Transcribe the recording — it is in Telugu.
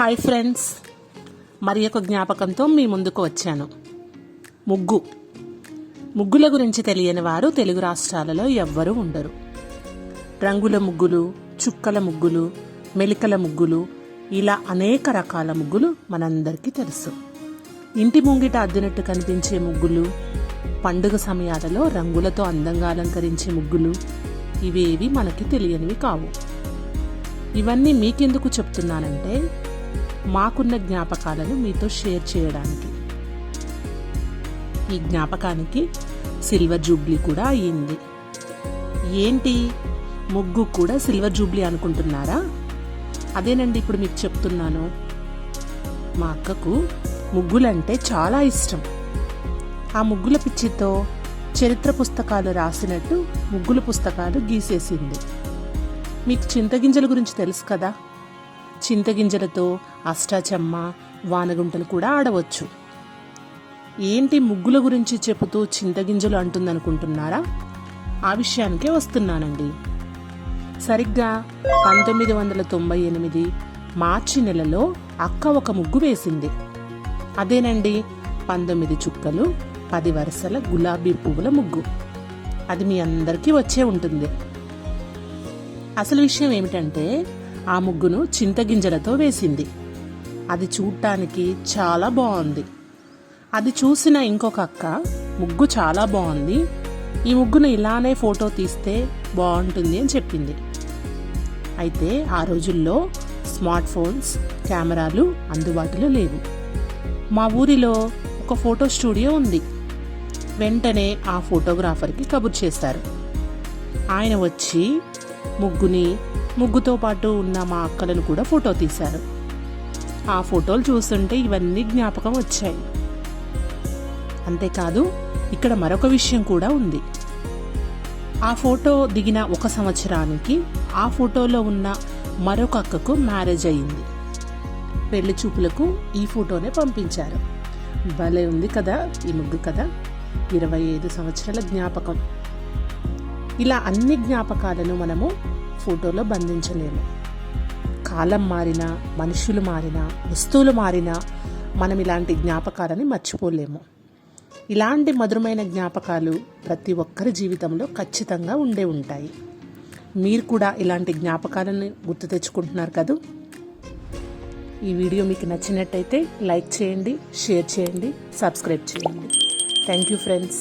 Hi friends. మరి ఒక జ్ఞాపకంతో మీ ముందుకు వచ్చాను. ముగ్గు. ముగ్గుల గురించి తెలియని వారు తెలుగు రాష్ట్రాలలో ఎవ్వరూ ఉండరు. రంగుల ముగ్గులు చుక్కల ముగ్గులు మెలికల ముగ్గులు ఇలా అనేక రకాల ముగ్గులు మనందరికీ తెలుసు. ఇంటి ముంగిట అద్దినట్టు కనిపించే ముగ్గులు పండుగ సమయాలలో రంగులతో అందంగా అలంకరించే ముగ్గులు ఇవేవి మనకి తెలియనివి కావు. ఇవన్నీ మీకెందుకు చెప్తున్నానంటే మాకున్న జ్ఞాపకాలను మీతో షేర్ చేయడానికి. ఈ జ్ఞాపకానికి సిల్వర్ జూబ్లీ కూడా అయ్యింది. ఏంటి? ముగ్గు కూడా సిల్వర్ జూబ్లీ అనుకుంటున్నారా? అదేనండి ఇప్పుడు మీకు చెప్తున్నాను. మా అక్కకు ముగ్గులంటే చాలా ఇష్టం. ఆ ముగ్గుల పిచ్చితో చరిత్ర పుస్తకాలు రాసినట్టు ముగ్గుల పుస్తకాలు గీసేసింది. మీకు చింతగింజల గురించి తెలుసు కదా? చింతగింజలతో అష్టాచమ్మ వానగుంటలు కూడా ఆడవచ్చు. ఏంటి ముగ్గుల గురించి చెబుతూ చింతగింజలు అంటుందనుకుంటున్నారా? ఆ విషయానికే వస్తున్నానండి. సరిగ్గా పంతొమ్మిది వందల తొంభై ఎనిమిది మార్చి నెలలో అక్క ఒక ముగ్గు వేసింది. అదేనండి పంతొమ్మిది చుక్కలు పది వరుసల గులాబీ పువ్వుల ముగ్గు. అది మీ అందరికీ వచ్చే ఉంటుంది. అసలు విషయం ఏమిటంటే ఆ ముగ్గును చింతగింజలతో వేసింది. అది చూడటానికి చాలా బాగుంది అది చూసిన ఇంకొక అక్క ముగ్గు చాలా బాగుంది ఈ ముగ్గును ఇలానే ఫోటో తీస్తే బాగుంటుంది అని చెప్పింది. అయితే ఆ రోజుల్లో స్మార్ట్ ఫోన్స్ కెమెరాలు అందుబాటులో లేవు. మా ఊరిలో ఒక ఫోటో స్టూడియో ఉంది. వెంటనే ఆ ఫోటోగ్రాఫర్కి కబుర్ చేశారు ఆయన వచ్చి ముగ్గుని ముగ్గుతో పాటు ఉన్న మా అక్కలను కూడా ఫోటో తీశారు. ఆ ఫోటోలు చూస్తుంటే ఇవన్నీ జ్ఞాపకం వచ్చాయి. అంతేకాదు ఇక్కడ మరొక విషయం కూడా ఉంది. ఆ ఫోటో దిగిన ఒక సంవత్సరానికి ఆ ఫోటోలో ఉన్న మరొక అక్కకు మ్యారేజ్ అయింది పెళ్ళి చూపులకు ఈ ఫోటోనే పంపించారు. భలే ఉంది కదా ఈ ముగ్గు కదా. ఇరవై ఐదు సంవత్సరాల జ్ఞాపకం. ఇలా అన్ని జ్ఞాపకాలను మనము ఫోటోలో బంధించలేము. కాలం మారినా మనుషులు మారినా వస్తువులు మారినా మనం ఇలాంటి జ్ఞాపకాలని మర్చిపోలేము. ఇలాంటి మధురమైన జ్ఞాపకాలు ప్రతి ఒక్కరి జీవితంలో ఖచ్చితంగా ఉండే ఉంటాయి. మీరు కూడా ఇలాంటి జ్ఞాపకాలను గుర్తు తెచ్చుకుంటున్నారు కదూ? ఈ వీడియో మీకు నచ్చినట్టయితే లైక్ చేయండి షేర్ చేయండి సబ్స్క్రైబ్ చేయండి. Thank you friends.